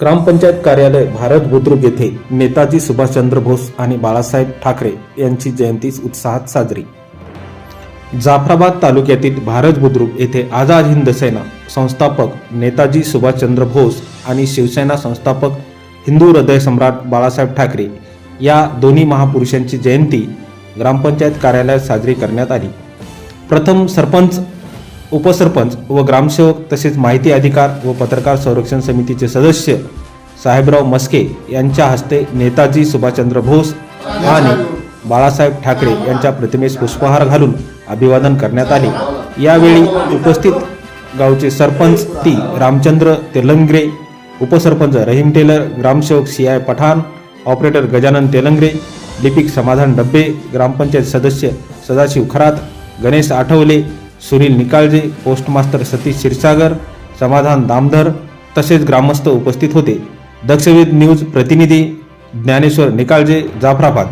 ग्रामपंचायत कार्यालय भारत बुद्रुक येथे नेताजी सुभाषचंद्र बोस आणि बाळासाहेब ठाकरे यांची जयंती उत्साहात साजरी. जाफराबाद तालुक्यातील भारत बुद्रुक येथे आझाद हिंद सेना संस्थापक नेताजी सुभाषचंद्र बोस आणि शिवसेना संस्थापक हिंदू हृदय सम्राट बाळासाहेब ठाकरे या दोन्ही महापुरुषांची जयंती ग्रामपंचायत कार्यालयात साजरी करण्यात आली. प्रथम सरपंच उपसरपंच व ग्रामसेवक तसेच माहिती अधिकार व पत्रकार संरक्षण समितीचे सदस्य साहेबराव मस्के यांच्या हस्ते नेताजी सुभाषचंद्र बोस आणि बाळासाहेब ठाकरे यांच्या प्रतिमेस पुष्पहार घालून अभिवादन करण्यात आले. यावेळी उपस्थित गावचे सरपंच ती रामचंद्र तेलंगरे उपसरपंच रहीम टेलर ग्रामसेवक C I Pathan operator Gajanan Telangre लिपिक समाधान डब्बे ग्रामपंचायत सदस्य सदाशिव खरात गणेश आठवले सुनील निकाळजे पोस्टमास्टर सतीश क्षीरसागर समाधान दामधर तसेच ग्रामस्थ उपस्थित होते. दक्षवेध न्यूज प्रतिनिधी ज्ञानेश्वर निकाळजे जाफराबाद.